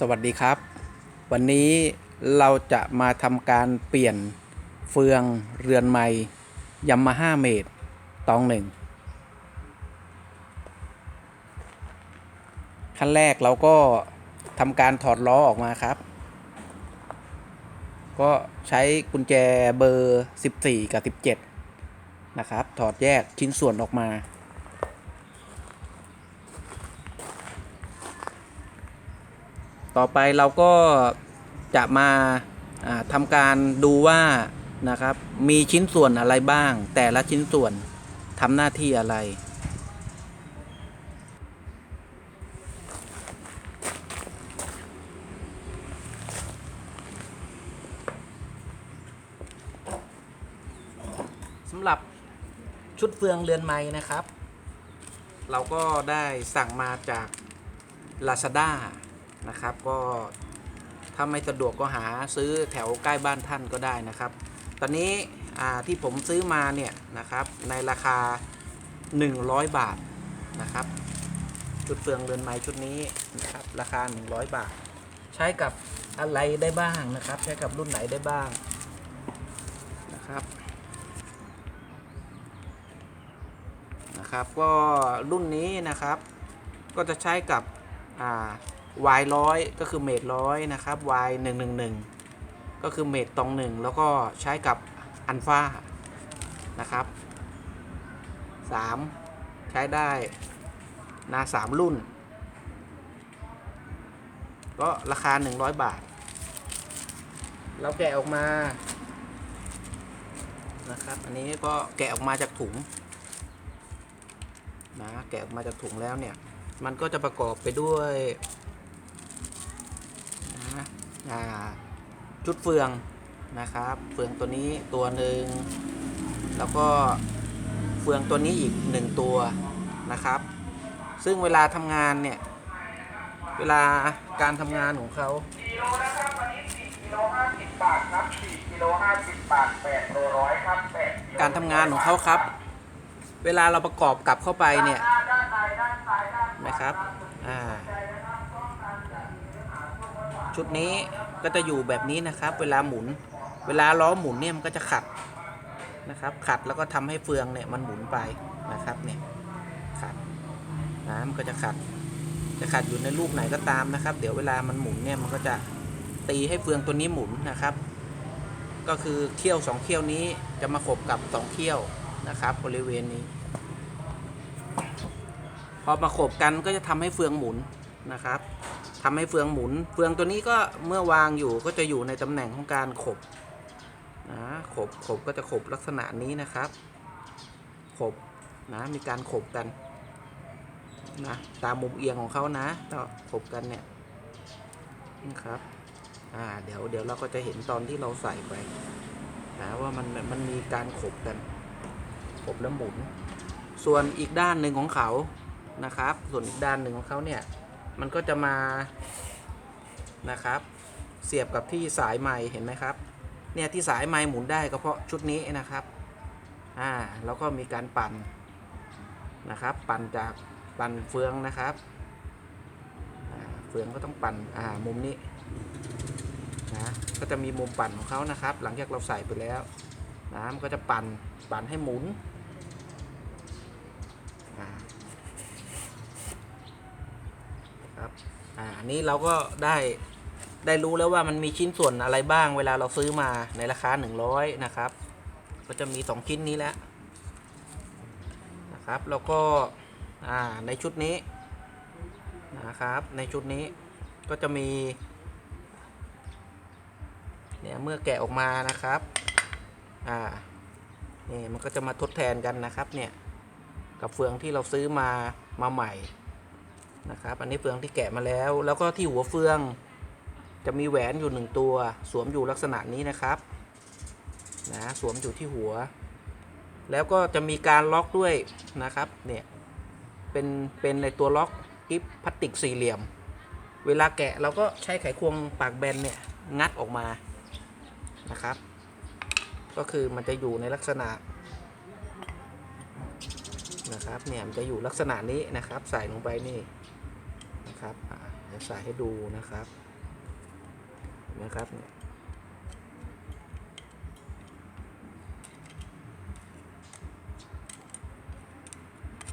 สวัสดีครับ วันนี้เราจะมาทำการเปลี่ยนเฟืองเรือนไม้ยามาฮ่าเมดตองหนึ่งขั้นแรกเราก็ทำการถอดล้อออกมาครับ ก็ใช้กุญแจเบอร์ 14 กับ 17 นะครับ ถอดแยกชิ้นส่วนออกมา ต่อไปเราก็จะมาทำการดูว่านะครับมีชิ้นส่วนอะไรบ้าง แต่ละชิ้นส่วนทำหน้าที่อะไร สำหรับชุดเฟืองเรือนไม้นะครับ เราก็ได้สั่งมาจาก Lazada นะครับ ก็ถ้าไม่สะดวกก็หาซื้อแถวใกล้บ้านท่านก็ได้นะครับ ตอนนี้ที่ผมซื้อมาเนี่ยนะครับในราคา 100 บาทนะครับชุดเฟืองเรือนไม้ชุดนี้นะครับราคา 100 บาท ใช้กับอะไรได้บ้างนะครับ ใช้กับรุ่นไหนได้บ้างนะครับนะครับ ก็รุ่นนี้นะครับ ก็จะใช้กับอ่า y ร้อยก็คือเมตรร้อยนะครับ y หนึ่งหนึ่งหนึ่งก็คือเมตรตองหนึ่งแล้วก็ใช้กับอันฟานะครับสามใช้ได้นาสามรุ่น ก็ราคา 100 บาท เราแกะออกมานะครับ อันนี้ก็แกะออกมาจากถุงนะแกะออกมาจากถุงแล้วเนี่ย มันก็จะประกอบไปด้วย ชุดเฟืองนะครับ เฟืองตัวนี้ตัวหนึ่งแล้วก็เฟืองตัวนี้อีกหนึ่งตัวนะครับ ซึ่งเวลาทำงานเนี่ย เวลาการทำงานของเขากิโลนะครับวันนี้4กิโล50บาทครับ4กิโล50บาท8โลร้อยครับ8กิโลการทำงานของเขาครับ เวลาเราประกอบกลับเข้าไปเนี่ยด้านด้านในด้านซ้ายด้านขวานะครับ อ่า ชุดนี้ก็จะอยู่แบบนี้นะครับ เวลาหมุน เวลาล้อหมุนเนี่ยมันก็จะขัดนะครับ ขัดแล้วก็ทำให้เฟืองเนี่ยมันหมุนไปนะครับเนี่ยขัดนะมันก็จะขัด จะขัดอยู่ในรูปไหนก็ตามนะครับ เดี๋ยวเวลามันหมุนเนี่ยมันก็จะตีให้เฟืองตัวนี้หมุนนะครับ ก็คือเขี้ยวสองเขี้ยวนี้จะมาขบกับสองเขี้ยวนะครับ บริเวณนี้ พอมาขบกันก็จะทำให้เฟืองหมุนนะครับ ทำให้เฟืองหมุน เฟืองตัวนี้ก็เมื่อวางอยู่ก็จะอยู่ในตำแหน่งของการขบนะขบขบก็จะขบลักษณะนี้นะครับ ขบนะมีการขบกันนะตามมุมเอียงของเขานะก็ขบกันเนี่ยนะครับอ่าเดี๋ยวเดี๋ยวเราก็จะเห็นตอนที่เราใส่ไปนะว่ามันมันมีการขบกันขบแล้วหมุน ส่วนอีกด้านหนึ่งของเขานะครับ ส่วนอีกด้านหนึ่งของเขาเนี่ย มันก็จะมานะครับ เสียบกับที่สายไม้เห็นไหมครับ เนี่ยที่สายไม้หมุนได้ก็เพราะชุดนี้นะครับอ่าแล้วก็มีการปั่นนะครับ ปั่นจากปั่นเฟืองนะครับเฟืองก็ต้องปั่นอ่ามุมนี้นะก็จะมีมุมปั่นของเขานะครับ หลังจากเราใส่ไปแล้วนะมันก็จะปั่นปั่นให้หมุน อ่าครับ อ่าอันนี้เราก็ได้ได้รู้แล้วว่ามันมีชิ้นส่วนอะไรบ้างเวลาเราซื้อมาในราคา 100 นะครับ ก็จะมี 2 ชิ้นนี้แล้วนะครับ แล้วก็ในชุดนี้นะครับ ในชุดนี้ก็จะมีเนี่ยเมื่อแกะออกมานะครับอ่านี่มันก็จะมาทดแทนกันนะครับเนี่ยกับเฟืองที่เราซื้อมามาใหม่ นะครับ อันนี้เฟืองที่แกะมาแล้ว แล้วก็ที่หัวเฟือง จะมีแหวนอยู่หนึ่งตัว สวมอยู่ลักษณะนี้นะครับ นะ สวมอยู่ที่หัว แล้วก็จะมีการล็อกด้วยนะครับ เนี่ย เป็น เป็นในตัวล็อกกิฟพลาสติกสี่เหลี่ยม เวลาแกะเราก็ใช้ไขควงปากแบนเนี่ยงัดออกมา นะครับ ก็คือมันจะอยู่ในลักษณะนะครับเนี่ยมันจะอยู่ลักษณะนี้นะครับ ใส่ลงไปนี่ นะครับอ่าเดี๋ยวใส่ให้ดูนะครับนะครับเนี่ย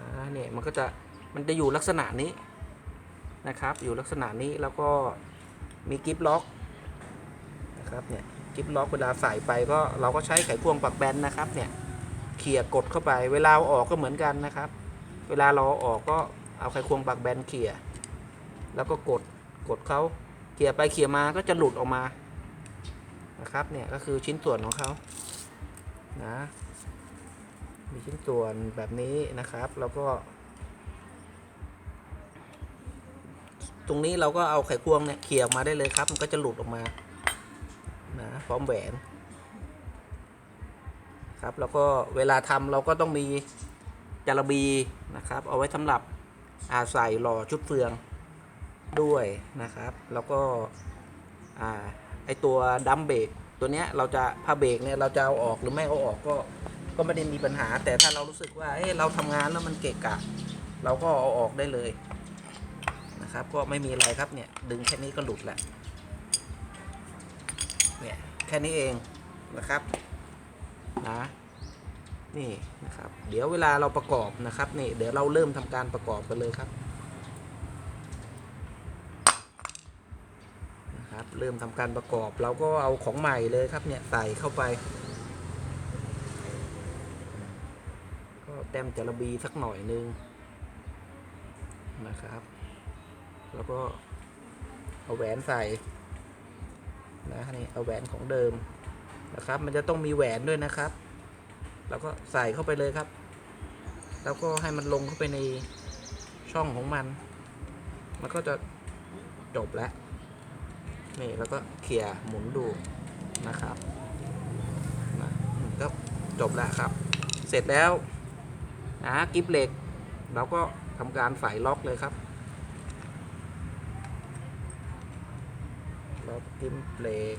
นะเนี่ยมันก็จะมันจะอยู่ลักษณะนี้นะครับ อยู่ลักษณะนี้แล้วก็มีกิฟล็อกนะครับเนี่ยกิฟล็อกเวลาใส่ไปก็เราก็ใช้ไขควงปักแบนนะครับเนี่ยเขี่ยกดเข้าไป เวลาออกก็เหมือนกันนะครับ เวลาเราอาออกก็เอาไขควงปักแบนเขี่ย แล้วก็กดกดเขาเขี่ยไปเขี่ยมาก็จะหลุดออกมานะครับเนี่ยก็คือชิ้นส่วนของเขานะมีชิ้นส่วนแบบนี้นะครับ แล้วก็ ตรงนี้เราก็เอาไขควงเนี่ยเขี่ยออกมาได้เลยครับ มันก็จะหลุดออกมานะพร้อมแหวนครับแล้วก็เวลาทำเราก็ต้องมีจารบีนะครับ เอาไว้สำหรับอาใส่หล่อชุดเฟือง ด้วยนะครับ แล้วก็ไอตัวดัมเบรกตัวเนี้ยเราจะผ้าเบรกเนี่ยเราจะเอาออกหรือไม่เอาออกก็ก็ไม่ได้มีปัญหา แต่ถ้าเรารู้สึกว่าเอ้เราทำงานแล้วมันเกะกะ เราก็เอาออกได้เลยนะครับ ก็ไม่มีอะไรครับเนี่ยดึงแค่นี้ก็หลุดแหละเนี่ยแค่นี้เองนะครับนะนี่นะครับ เดี๋ยวเวลาเราประกอบนะครับนี่เดี๋ยวเราเริ่มทำการประกอบกันเลยครับนะครับ เริ่มทำการประกอบ เราก็เอาของใหม่เลยครับเนี่ยใส่เข้าไป ก็แต้มจาระบีสักหน่อยนึงนะครับ แล้วก็เอาแหวนใส่นะนี่เอาแหวนของเดิมนะครับ มันจะต้องมีแหวนด้วยนะครับ แล้วก็ใส่เข้าไปเลยครับ แล้วก็ให้มันลงเข้าไปในช่องของมัน มันก็จะจบแล้ว นี่แล้วก็เขี่ยหมุนดูนะครับนะก็จบแล้วครับ เสร็จแล้วนะกิฟเหล็ก เราก็ทำการใส่ล็อกเลยครับล็อกกิฟเหล็ก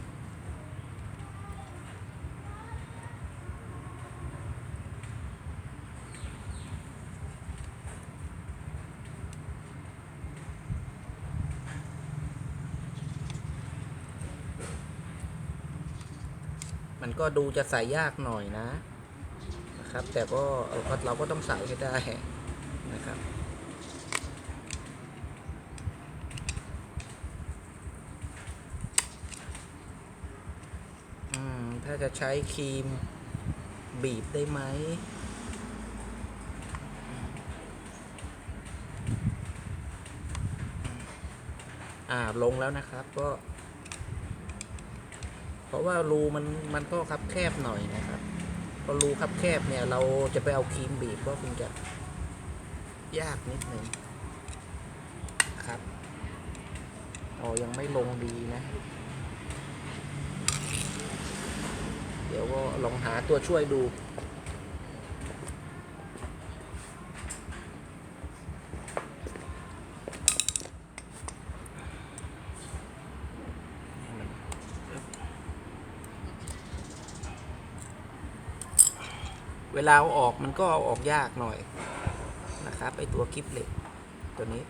ก็ดูจะใส่ยากหน่อยนะนะครับ แต่ก็เราก็ต้องใส่ให้ได้นะครับอืมถ้าจะใช้ครีมบีบได้ไหมอ่าลงแล้วนะครับก็ ราะว่ารูมันมันก็คับแคบหน่อยนะครับพอรูคับแคบเนี่ย เราจะไปเอาครีมบีบก็คงจะยากนิดหนึ่งครับอ๋อยังไม่ลงดีนะ เดี๋ยวก็ลองหาตัวช่วยดู เวลาเอาออกมันก็เอาออกยากหน่อยนะครับไอตัวคลิปเหล็กตัวนี้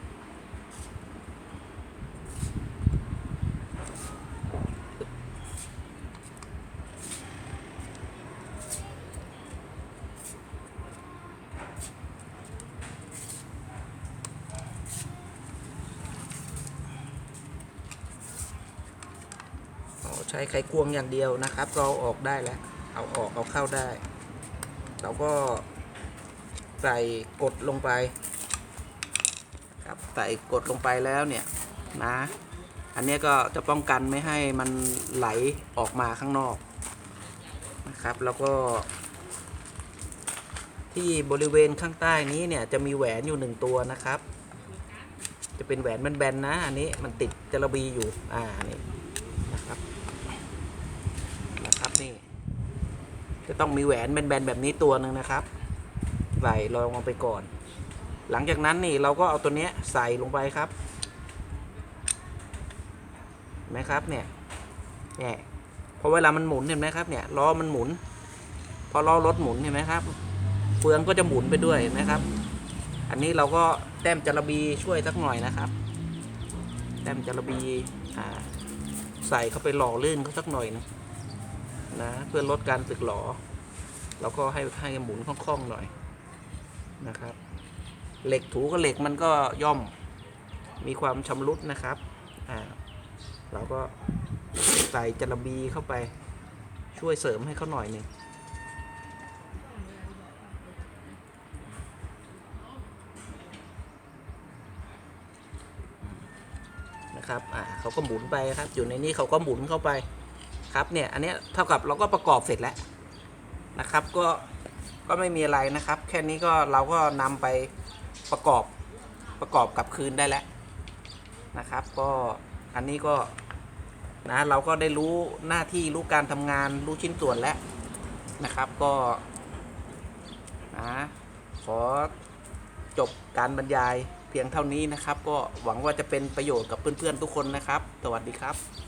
อ๋อใช้ไขควงอย่างเดียวนะครับเอาออกได้แล้ว เอาออกเอาเข้าได้ เราก็ใส่กดลงไป ครับใส่กดลงไปแล้วเนี่ยนะ อันนี้ก็จะป้องกันไม่ให้มันไหลออกมาข้างนอกนะครับ แล้วก็ ที่บริเวณข้างใต้นี้เนี่ยจะมีแหวนอยู่หนึ่งตัวนะครับ จะเป็นแหวนแบนๆนะ อันนี้มันติดจะระบีอยู่อ่านี่นะครับ นะครับนี่ จะต้องมีแหวนแบนๆแบบนี้ตัวหนึ่งนะครับใส่รองลงไปก่อน หลังจากนั้นนี่เราก็เอาตัวเนี้ยใส่ลงไปครับเห็นไหมครับเนี่ยเนี่ยพอเวลามันหมุนเห็นไหมครับเนี่ยล้อมันหมุน พอล้อรถหมุนเห็นไหมครับ เฟืองก็จะหมุนไปด้วยเห็นไหมครับ อันนี้เราก็แต้มจระบีช่วยสักหน่อยนะครับ แต้มจระบีใส่เข้าไปหล่อลื่นเขาสักหน่อยนะ นะเพื่อลดการสึกหลอแล้วก็ให้ให้หมุนคล่องๆหน่อยนะครับ เหล็กถูกับเหล็กมันก็ย่อมมีความชำรุดนะครับอ่าเราก็ใส่จระบีเข้าไปช่วยเสริมให้เขาหน่อยหนึ่งนะครับ อ่าเขาก็หมุนไปครับ อยู่ในนี้เขาก็หมุนเข้าไป ครับเนี่ยอันนี้เท่ากับเราก็ประกอบเสร็จแล้วนะครับก็ก็ไม่มีอะไรนะครับ แค่นี้ก็เราก็นำไปประกอบประกอบกับคืนได้แล้วนะครับ ก็อันนี้ก็นะเราก็ได้รู้หน้าที่รู้การทำงานรู้ชิ้นส่วนแล้วนะครับก็นะขอจบการบรรยายเพียงเท่านี้นะครับ ก็หวังว่าจะเป็นประโยชน์กับเพื่อนๆทุกคนนะครับ สวัสดีครับ